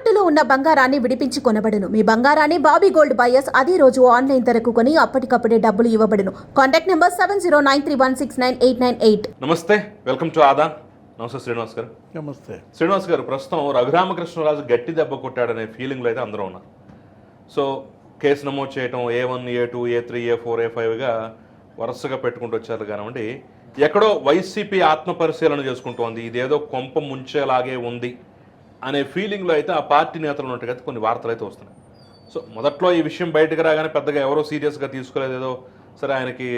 తాకట్టులో ఉన్న బంగారాన్ని విడిపించి కొనబడును. మీ బంగారాన్ని బాబీ గోల్డ్ బయర్స్ అదే రోజు ఆన్లైన్ ధరకు కొని అప్పటికప్పుడే డబ్బులు ఇవ్వబడును. Contact number seven zero nine three one six nine eight nine eight. నమస్తే వెల్కమ్ టు ఆదాన్. నమస్తే శ్రీనివాస్ గారు నమస్తే. శ్రీనివాస్ గారు ప్రస్తుతం రఘురామకృష్ణరాజు గట్టి దెబ్బ కొట్టాడనే ఫీలింగ్లో అయితే అందరూ ఉన్నారు. సో కేసు నమోదు చేయటం A one A two A three A four ఏ ఫైవ్గా వరుసగా పెట్టుకుంటూ వచ్చారు కానివ్వండి ఎక్కడో వైసీపీ ఆత్మ పరిశీలన చేసుకుంటోంది ఇదేదో కొంప ముంచేలాగే ఉంది. అనే ఫీలింగ్లో అయితే ఆ పార్టీ నేతలు ఉన్నట్టుగా అయితే కొన్ని వార్తలు అయితే వస్తున్నాయి. సో మొదట్లో ఈ విషయం బయటకు రాగానే పెద్దగా ఎవరో సీరియస్గా తీసుకోలేదు. ఏదో సరే ఆయనకి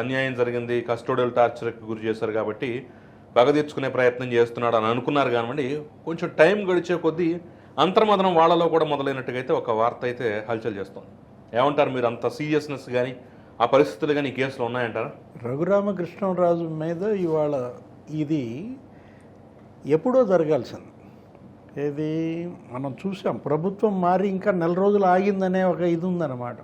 అన్యాయం జరిగింది కస్టోడియల్ టార్చర్కి గురి చేశారు కాబట్టి పగ తీర్చుకునే ప్రయత్నం చేస్తున్నాడు అని అనుకున్నారు కానివ్వండి కొంచెం టైం గడిచే కొద్దీ అంతర్మదనం వాళ్ళలో కూడా మొదలైనట్టుగా అయితే ఒక వార్త అయితే హల్చల్ చేస్తుంది. ఏమంటారు మీరు అంత సీరియస్నెస్ కానీ ఆ పరిస్థితులు కానీ ఈ కేసులో ఉన్నాయంటారా? రఘురామకృష్ణరాజు మీద ఇవాళ ఇది ఎప్పుడో జరగాల్సింది. ఏది? మనం చూసాం ప్రభుత్వం మారి ఇంకా నెల రోజులు ఆగిందనే ఒక ఇది ఉందన్నమాట.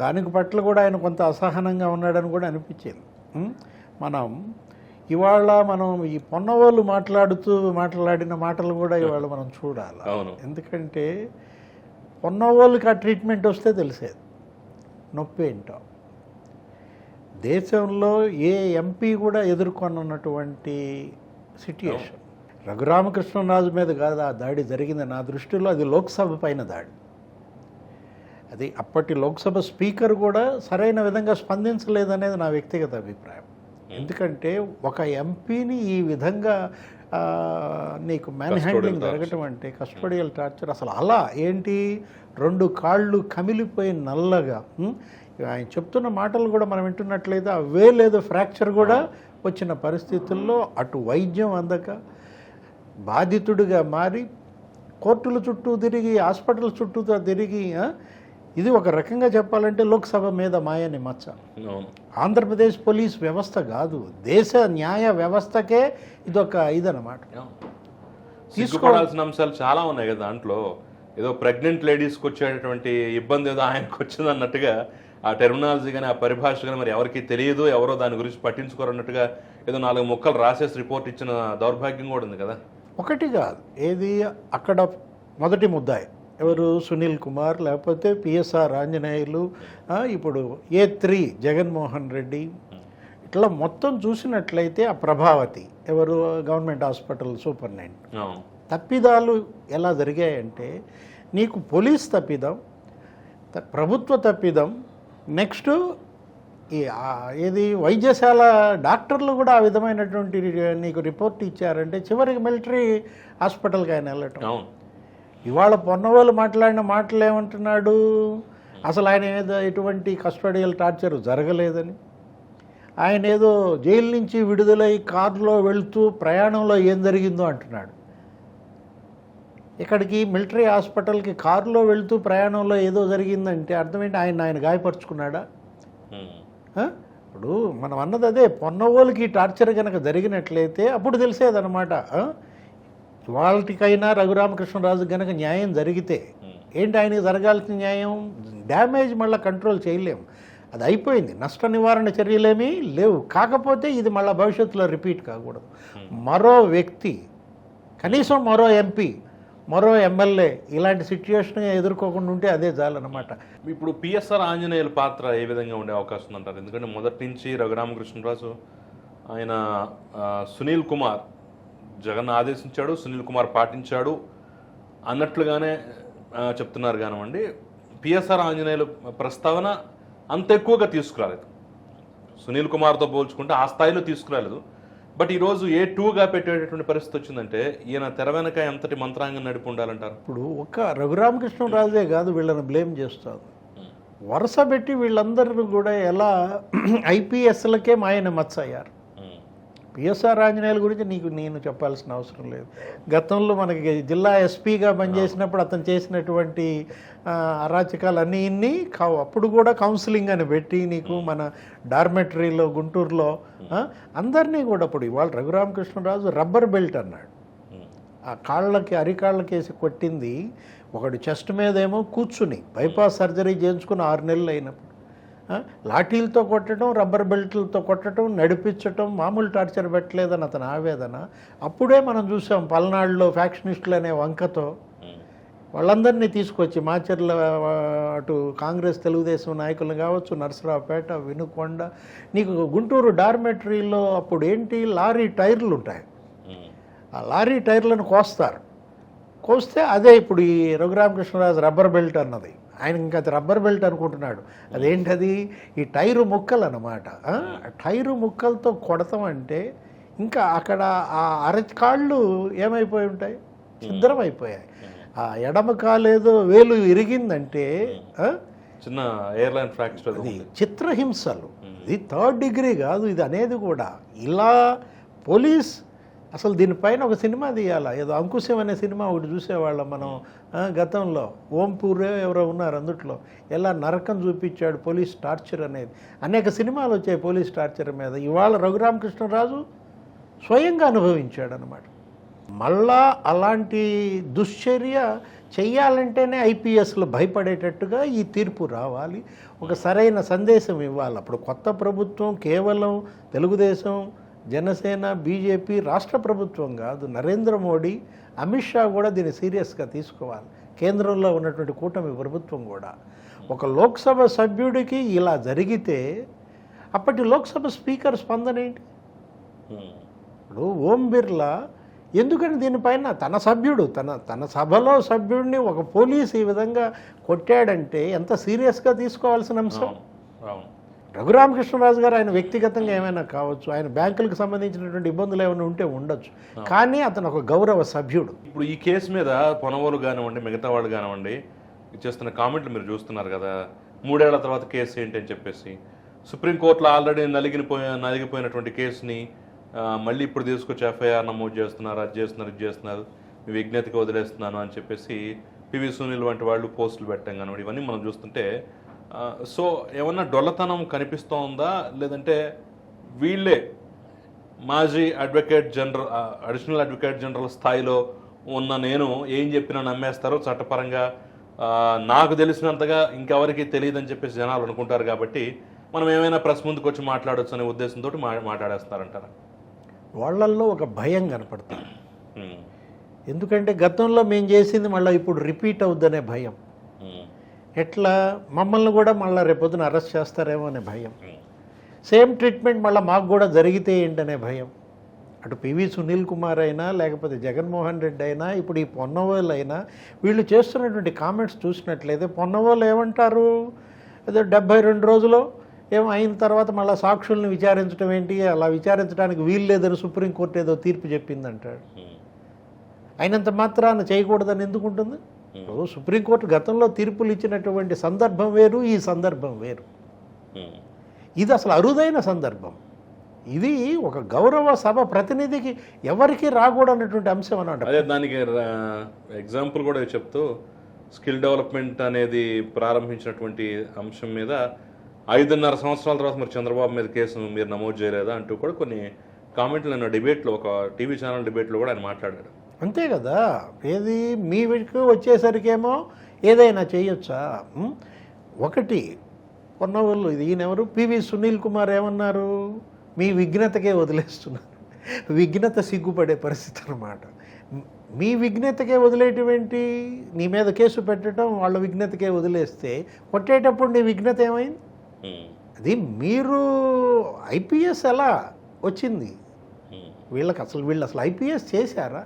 దానికి పట్ల కూడా ఆయన కొంత అసహనంగా ఉన్నాడని కూడా అనిపించింది? మనం ఇవాళ మనం ఈ పొన్నవాళ్ళు మాట్లాడుతూ మాట్లాడిన మాటలు కూడా ఇవాళ మనం చూడాలి? ఎందుకంటే పొన్నవాళ్ళకి ఆ ట్రీట్మెంట్ వస్తే తెలిసేది. నొప్పి ఏంటో. దేశంలో ఏ ఎంపీ కూడా ఎదుర్కొన్నటువంటి సిట్యుయేషన్. రఘురామకృష్ణరాజు మీద కాదు ఆ దాడి జరిగింది. నా దృష్టిలో అది లోక్సభ పైన దాడి. అది అప్పటి లోక్సభ స్పీకర్ కూడా సరైన విధంగా స్పందించలేదనేది నా వ్యక్తిగత అభిప్రాయం. ఎందుకంటే ఒక ఎంపీని ఈ విధంగా నీకు మ్యాన్ హ్యాండ్లింగ్ జరగటం అంటే కస్టడియల్ టార్చర్ అసలు అలా ఏంటి? రెండు కాళ్ళు కమిలిపోయి నల్లగా? ఆయన చెప్తున్న మాటలు కూడా మనం వింటున్నట్లయితే ఆ వేలేదో ఫ్రాక్చర్ కూడా వచ్చిన పరిస్థితుల్లో అటు వైద్యం అందక బాధితుడిగా మారి కోర్టుల చుట్టూ తిరిగి హాస్పిటల్ చుట్టూతో తిరిగి ఇది ఒక రకంగా చెప్పాలంటే లోక్సభ మీద మాయని మచ్చ. ఆంధ్రప్రదేశ్ పోలీస్ వ్యవస్థ కాదు. దేశ న్యాయ వ్యవస్థకే ఇదొక ఇదన్నమాట. సిగ్గుపడాల్సిన అంశాలు చాలా ఉన్నాయి కదా దాంట్లో. ఏదో ప్రెగ్నెంట్ లేడీస్కి వచ్చేటటువంటి ఇబ్బంది ఏదో ఆయనకు వచ్చింది అన్నట్టుగా ఆ టెర్మినాలజీ కానీ ఆ పరిభాష కానీ మరి ఎవరికి తెలియదు ఎవరో దాని గురించి పట్టించుకోరు అన్నట్టుగా ఏదో నాలుగు ముక్కలు రాసేసి రిపోర్ట్ ఇచ్చిన దౌర్భాగ్యం కూడా ఉంది కదా. ఒకటి కాదు. ఏది? అక్కడ మొదటి ముద్దాయి. ఎవరు? సునీల్ కుమార్ లేకపోతే పిఎస్ఆర్ ఆంజనేయులు ఇప్పుడు ఏ త్రీ జగన్మోహన్ రెడ్డి. ఇట్లా మొత్తం చూసినట్లయితే ఆ ప్రభావతి ఎవరు? Government hospital superintendent. తప్పిదాలు ఎలా జరిగాయంటే నీకు పోలీస్ తప్పిదం ప్రభుత్వ తప్పిదం నెక్స్ట్ ఏది వైద్యశాల డాక్టర్లు కూడా ఆ విధమైనటువంటి నీకు రిపోర్ట్ ఇచ్చారంటే చివరికి మిలిటరీ హాస్పిటల్కి ఆయన వెళ్ళటం. ఇవాళ పొన్నవాళ్ళు మాట్లాడిన మాటలు ఏమంటున్నాడు? అసలు ఆయన ఏదో ఎటువంటి కస్టడియల్ టార్చర్ జరగలేదని. ఆయన ఏదో జైలు నుంచి విడుదలై కారులో వెళ్తూ ప్రయాణంలో ఏం జరిగిందో అంటున్నాడు. ఇక్కడికి మిలిటరీ హాస్పిటల్కి కారులో వెళ్తూ ప్రయాణంలో ఏదో జరిగిందంటే అర్థమేంటి ఆయన ఆయన గాయపరుచుకున్నాడా? ఇప్పుడు మనం అన్నది అదే పొన్నవోళ్ళకి టార్చర్ కనుక జరిగినట్లయితే అప్పుడు తెలిసేదన్నమాట ఆ? వాళ్ళకైనా రఘురామకృష్ణరాజు కనుక న్యాయం జరిగితే ఏంటి ఆయనకి జరగాల్సిన న్యాయం? డ్యామేజ్ మళ్ళీ కంట్రోల్ చేయలేం అది అయిపోయింది. నష్ట నివారణ చర్యలేమీ లేవు. కాకపోతే ఇది మళ్ళీ భవిష్యత్తులో రిపీట్ కాకూడదు. మరో వ్యక్తి కనీసం మరో ఎంపీ మరో ఎమ్మెల్యే ఇలాంటి సిచ్యువేషన్ ఎదుర్కోకుండా ఉంటే అదే చాలన్నమాట ఇప్పుడు పిఎస్ఆర్ ఆంజనేయుల పాత్ర ఏ విధంగా ఉండే అవకాశం ఉందంటారు? ఎందుకంటే మొదటి నుంచి రఘురామకృష్ణరాజు ఆయన సునీల్ కుమార్ జగన్ ఆదేశించాడు సునీల్ కుమార్ పాటించాడు అన్నట్లుగానే చెప్తున్నారు కానివ్వండి. పిఎస్ఆర్ ఆంజనేయుల ప్రస్తావన అంత ఎక్కువగా తీసుకురాలేదు. సునీల్ కుమార్తో పోల్చుకుంటే ఆ స్థాయిలో తీసుకురాలేదు. బట్ ఈరోజు ఏ టూగా పెట్టేటటువంటి పరిస్థితి వచ్చిందంటే ఈయన తెర వెనక ఎంతటి మంత్రాంగం నడిపి ఉండాలంటారు? ఇప్పుడు ఒక్క రఘురామకృష్ణరాజే కాదు వీళ్ళని బ్లేమ్ చేస్తారు వరుస పెట్టి వీళ్ళందరూ కూడా ఎలా ఐపీఎస్లకే మాయన మచ్చయ్యారు. పిఎస్ఆర్ ఆంజనేయుల గురించి నీకు నేను చెప్పాల్సిన అవసరం లేదు. గతంలో మనకి జిల్లా ఎస్పీగా పనిచేసినప్పుడు అతను చేసినటువంటి అరాచకాలు అన్నీ ఇన్ని. అప్పుడు కూడా కౌన్సిలింగ్ అని పెట్టి నీకు మన డార్మెటరీలో గుంటూరులో అందరినీ కూడా అప్పుడు ఇవాళ రఘురామకృష్ణరాజు రబ్బర్ బెల్ట్ అన్నాడు. ఆ కాళ్ళకి అరికాళ్ళకి వేసి కొట్టింది. ఒకడు చెస్ట్ మీద ఏమో కూర్చుని బైపాస్ సర్జరీ చేయించుకుని ఆరు నెలలు అయినప్పుడు. లాఠీలతో కొట్టడం రబ్బర్ బెల్ట్లతో కొట్టడం నడిపించటం మామూలు టార్చర్ పెట్టలేదని అతని ఆవేదన. అప్పుడే మనం చూసాం పల్నాడులో ఫ్యాక్షనిస్టులు అనే వంకతో వాళ్ళందరినీ తీసుకొచ్చి మాచర్ల అటు కాంగ్రెస్ తెలుగుదేశం నాయకులు కావచ్చు నరసరావుపేట వినుకొండ నీకు గుంటూరు డార్మెటరీలో అప్పుడు ఏంటి? లారీ టైర్లు ఉంటాయి ఆ లారీ టైర్లను కోస్తారు. కోస్తే అదే ఇప్పుడు ఈ రఘురామకృష్ణరాజు రబ్బర్ బెల్ట్ అన్నది. ఆయన ఇంకా అది రబ్బర్ బెల్ట్ అనుకుంటున్నాడు. అదేంటది? ఈ టైరు ముక్కలు అన్నమాట? టైరు ముక్కలతో కొడతాం అంటే ఇంకా అక్కడ ఆ అరకాళ్ళు ఏమైపోయి ఉంటాయి? ఛిద్రం అయిపోయాయి. ఆ ఎడమ కాలు ఏదో వేలు ఇరిగిందంటే? చిన్న ఎయిర్లైన్ ఫ్రాక్చర్ అది చిత్రహింసలు. ఇది థర్డ్ డిగ్రీ కాదు ఇది అనేది కూడా. ఇలా పోలీస్ అసలు దీనిపైన ఒక సినిమా తీయాలా? ఏదో అంకుశం అనే సినిమా ఒకటి చూసేవాళ్ళం మనం గతంలో. ఓంపూరే ఎవరో ఉన్నారు అందుట్లో. ఎలా నరకం చూపించాడు పోలీస్ టార్చర్ అనేది. అనేక సినిమాలు వచ్చాయి పోలీస్ టార్చర్ మీద. ఇవాళ రఘురామకృష్ణరాజు స్వయంగా అనుభవించాడు అనమాట మళ్ళా అలాంటి దుశ్చర్య చెయ్యాలంటేనే ఐపీఎస్లు భయపడేటట్టుగా ఈ తీర్పు రావాలి. ఒక సరైన సందేశం ఇవ్వాలి. అప్పుడు కొత్త ప్రభుత్వం కేవలం తెలుగుదేశం జనసేన బీజేపీ రాష్ట్ర ప్రభుత్వం కాదు నరేంద్ర మోడీ అమిత్ షా కూడా దీన్ని సీరియస్గా తీసుకోవాలి. కేంద్రంలో ఉన్నటువంటి కూటమి ప్రభుత్వం కూడా. ఒక లోక్సభ సభ్యుడికి ఇలా జరిగితే అప్పటి లోక్సభ స్పీకర్ స్పందన ఏంటి? ఇప్పుడు ఓం బిర్లా ఎందుకని దీనిపైన తన సభ్యుడు తన తన సభలో సభ్యుడిని ఒక పోలీస్ ఈ విధంగా కొట్టాడంటే ఎంత సీరియస్గా తీసుకోవాల్సిన అంశం? అవును రఘురామకృష్ణరాజు గారు ఆయన వ్యక్తిగతంగా ఏమైనా కావచ్చు ఆయన బ్యాంకులకు సంబంధించినటువంటి ఇబ్బందులు ఏమైనా ఉంటే ఉండొచ్చు. కానీ అతను ఒక గౌరవ సభ్యుడు. ఇప్పుడు ఈ కేసు మీద పొనవోలు కానివ్వండి మిగతా వాళ్ళు కానివ్వండి చేస్తున్న కామెంట్లు మీరు చూస్తున్నారు కదా మూడేళ్ళ తర్వాత కేసు ఏంటి అని చెప్పేసి. సుప్రీంకోర్టులో ఆల్రెడీ నలిగిపోయి నలిగిపోయినటువంటి కేసుని మళ్ళీ ఇప్పుడు తీసుకొచ్చి ఎఫ్ఐఆర్ నమోదు చేస్తున్నారు అది చేస్తున్నారు ఇది చేస్తున్నారు మీ విజ్ఞతకి వదిలేస్తున్నాను అని చెప్పేసి పివి సునీల్ వంటి వాళ్ళు పోస్టులు పెట్టాం కానివ్వండి ఇవన్నీ మనం చూస్తుంటే సో ఏమన్నా డొల్లతనం కనిపిస్తోందా? లేదంటే వీళ్ళే మాజీ advocate general additional advocate general స్థాయిలో ఉన్న నేను ఏం చెప్పినా నమ్మేస్తారు చట్టపరంగా నాకు తెలిసినంతగా ఇంకెవరికి తెలియదని చెప్పేసి జనాలు అనుకుంటారు కాబట్టి మనం ఏమైనా ప్రెస్ ముందుకు వచ్చి మాట్లాడొచ్చు అనే ఉద్దేశంతో మా మాట్లాడేస్తారంటారా? వాళ్ళల్లో ఒక భయం కనపడుతుంది ఎందుకంటే గతంలో మేము చేసింది మళ్ళీ ఇప్పుడు రిపీట్ అవుద్దనే భయం. ఎట్లా? మమ్మల్ని కూడా మళ్ళీ రేపొద్దున అరెస్ట్ చేస్తారేమో అనే భయం. సేమ్ ట్రీట్మెంట్ మళ్ళీ మాకు కూడా జరిగితే ఏంటనే భయం. అటు పివి సునీల్ కుమార్ అయినా లేకపోతే జగన్మోహన్ రెడ్డి అయినా ఇప్పుడు ఈ పొన్నవోలు అయినా వీళ్ళు చేస్తున్నటువంటి కామెంట్స్ చూసినట్లయితే పొన్నవోలు ఏమంటారు? ఏదో డెబ్బై రెండు రోజులు ఏమో అయిన తర్వాత మళ్ళీ సాక్షుల్ని విచారించడం ఏంటి? అలా విచారించడానికి వీలు లేదని సుప్రీంకోర్టు ఏదో తీర్పు చెప్పిందంటాడు. అయినంత మాత్రాన చేయకూడదని ఎందుకు ఉంటుంది? ఇప్పుడు సుప్రీంకోర్టు గతంలో తీర్పులు ఇచ్చినటువంటి సందర్భం వేరు ఈ సందర్భం వేరు. ఇది అసలు అరుదైన సందర్భం. ఇది ఒక గౌరవ సభ ప్రతినిధికి ఎవరికి రాకూడనటువంటి అంశం అనమాట అదే దానికి ఎగ్జాంపుల్ కూడా చెప్తూ స్కిల్ డెవలప్మెంట్ అనేది ప్రారంభించినటువంటి అంశం మీద ఐదున్నర సంవత్సరాల తర్వాత మరి చంద్రబాబు మీద కేసు మీరు నమోదు చేయలేదా అంటూ కూడా కొన్ని కామెంట్లు నేను డిబేట్లో ఒక టీవీ ఛానల్ డిబేట్లో కూడా ఆయన మాట్లాడాడు. అంతే కదా? ఏది? మీ వీటికి వచ్చేసరికేమో ఏదైనా చేయొచ్చా? ఒకటి కొన్నవాళ్ళు ఇది ఈయనెవరు? పివి సునీల్ కుమార్ ఏమన్నారు? మీ విఘ్నతకే వదిలేస్తున్నారు. విఘ్నత సిగ్గుపడే పరిస్థితి అనమాట మీ విఘ్నతకే వదిలేటువంటి నీ మీద కేసు పెట్టడం వాళ్ళ విఘ్నతకే వదిలేస్తే కొట్టేటప్పుడు నీ విఘ్నత ఏమైంది? అది మీరు ఐపీఎస్ ఎలా వచ్చింది? వీళ్ళకి అసలు వీళ్ళు అసలు ఐపీఎస్ చేశారా?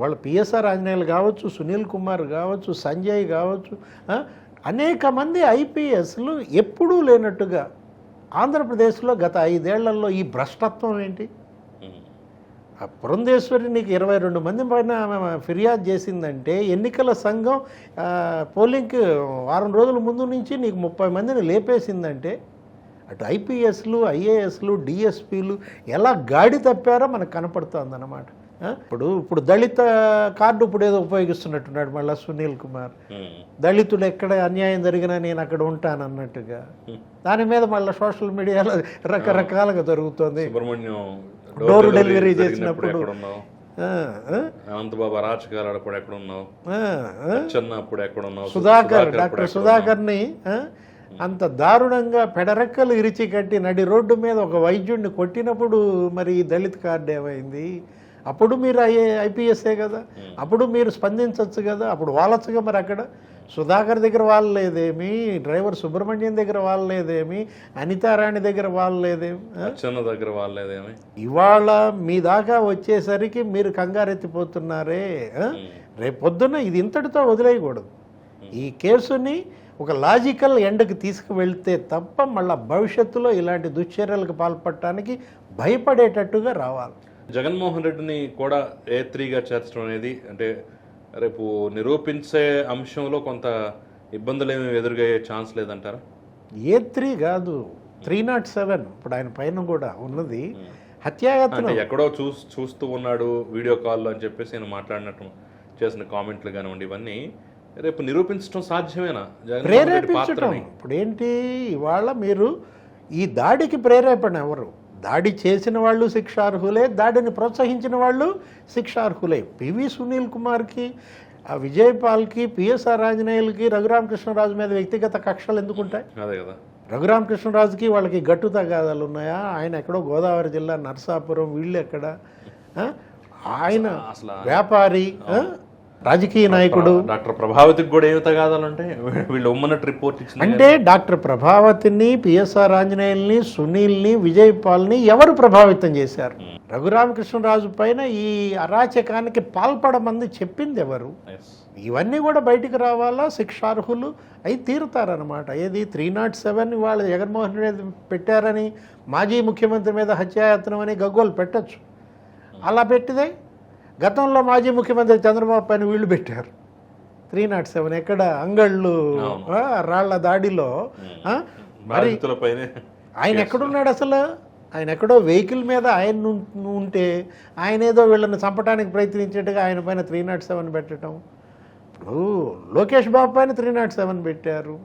వాళ్ళు పిఎస్ఆర్ ఆంజనేయులు కావచ్చు సునీల్ కుమార్ కావచ్చు సంజయ్ కావచ్చు అనేక మంది ఐపీఎస్లు ఎప్పుడూ లేనట్టుగా ఆంధ్రప్రదేశ్లో గత ఐదేళ్ళలో ఈ భ్రష్టత్వం ఏంటి? ఆ పురంధేశ్వరి నీకు ఇరవై రెండు మంది పైన ఆమె ఫిర్యాదు చేసిందంటే ఎన్నికల సంఘం పోలింగ్కి వారం రోజుల ముందు నుంచి నీకు ముప్పై మందిని లేపేసిందంటే అటు ఐపీఎస్లు ఐఏఎస్లు డిఎస్పీలు ఎలా గాడి తప్పారో మనకు కనపడుతుంది అన్నమాట ఇప్పుడు ఇప్పుడు దళిత కార్డు ఇప్పుడు ఏదో ఉపయోగిస్తున్నట్టున్నాడు మళ్ళీ సునీల్ కుమార్. ఉమ్, దళితులు ఎక్కడ అన్యాయం జరిగినా నేను అక్కడ ఉంటాను అన్నట్టుగా. దాని మీద మళ్ళీ సోషల్ మీడియాలో రకరకాలుగా జరుగుతుంది. డోర్ డెలివరీ చేసినప్పుడు. అనంతబాబు అరాచకాలు అప్పుడు ఎక్కడ ఉన్నావు ఆ, ఆ. చిన్న అప్పుడు ఎక్కడ ఉన్నావు సుధాకర్ డాక్టర్ సుధాకర్ని ఆ, అంత దారుణంగా పెడరెక్కలు ఇరిచి కట్టి నడి రోడ్డు మీద ఒక వైద్యుడిని కొట్టినప్పుడు మరి దళిత్ కార్డు ఏమైంది? అప్పుడు మీరు ఐఏ ఐపీఎస్ఏ కదా. అప్పుడు మీరు స్పందించవచ్చు కదా. అప్పుడు వాళ్ళొచ్చుగా మరి అక్కడ. సుధాకర్ దగ్గర వాళ్ళు లేదేమి? డ్రైవర్ సుబ్రహ్మణ్యం దగ్గర వాళ్ళు లేదేమి? అనితారాణి దగ్గర వాళ్ళు లేదేమి? దగ్గర వాళ్ళేదేమి ఇవాళ మీ దాకా వచ్చేసరికి మీరు కంగారెత్తిపోతున్నారే. ఆ? రేపు పొద్దున్న ఇది ఇంతటితో వదిలేయకూడదు. ఈ కేసుని ఒక లాజికల్ ఎండ్కి తీసుకువెళ్తే తప్ప మళ్ళా భవిష్యత్తులో ఇలాంటి దుశ్చర్యలకు పాల్పడటానికి భయపడేటట్టుగా రావాలి. జగన్మోహన్ రెడ్డిని కూడా ఏ త్రీగా చేర్చడం అనేది అంటే రేపు నిరూపించే అంశంలో కొంత ఇబ్బందులు ఏమి ఎదురుగయ్యే ఛాన్స్ లేదంటారా? ఏ త్రీ కాదు. త్రీ నాట్ సెవెన్ ఇప్పుడు ఆయన పైన కూడా ఉన్నది. హత్యాయత్నం. అంటే ఎక్కడో చూస్ చూస్తూ ఉన్నాడు వీడియో కాల్లో అని చెప్పేసి నేను మాట్లాడినట్టు చేసిన కామెంట్లు కానివ్వండి ఇవన్నీ రేపు నిరూపించడం సాధ్యమేనా? పాత్రని? ఇప్పుడు ఏంటి ఇవాళ మీరు ఈ దాడికి ప్రేరేపణ ఎవరు? దాడి చేసిన వాళ్ళు శిక్షార్హులే దాడిని ప్రోత్సహించిన వాళ్ళు శిక్షార్హులే. పివి సునీల్ కుమార్కి ఆ విజయపాల్కి పిఎస్ఆర్ ఆంజనేయులకి రఘురామకృష్ణరాజు మీద వ్యక్తిగత కక్షలు ఎందుకుంటాయి? అదే కదా. రఘురామకృష్ణరాజుకి వాళ్ళకి గట్టు తగాదాలు ఉన్నాయా? ఆయన ఎక్కడో గోదావరి జిల్లా నర్సాపురం వీళ్ళు ఎక్కడ? ఆయన అసలు వ్యాపారి? రాజకీయ నాయకుడు. డాక్టర్ ప్రభావతికి కూడా ఏమి తగాదాలంటే వీళ్ళు ఉమ్మన్నట్టు రిపోర్ట్ ఇచ్చిన అంటే డాక్టర్ ప్రభావతిని పిఎస్ఆర్ ఆంజనేయుల్ని సునీల్ని విజయ్ పాల్ని ఎవరు ప్రభావితం చేశారు? రఘురామకృష్ణరాజు పైన ఈ అరాచకానికి పాల్పడమంది చెప్పింది ఎవరు. ఇవన్నీ కూడా బయటికి రావాలా? శిక్షార్హులు అయి తీరుతారనమాట ఏది త్రీ నాట్ సెవెన్ వాళ్ళు జగన్మోహన్ రెడ్డి పెట్టారని మాజీ ముఖ్యమంత్రి మీద హత్యాయత్నం అని గగ్గోలు పెట్టచ్చు. అలా పెట్టిదే? గతంలో మాజీ ముఖ్యమంత్రి చంద్రబాబు పైన వీళ్ళు పెట్టారు. త్రీ నాట్ సెవెన్ ఎక్కడ? అంగళ్ళు రాళ్ళ దాడిలో మరి ఆయన ఎక్కడున్నాడు అసలు? ఆయన ఎక్కడో వెహికల్ మీద ఆయన ఉంటే ఆయన ఏదో వీళ్ళని చంపడానికి ప్రయత్నించేట్టుగా ఆయన పైన త్రీ నాట్ సెవెన్ పెట్టడం ఇప్పుడు లోకేష్ బాబు పైన త్రీ నాట్ సెవెన్ పెట్టారు.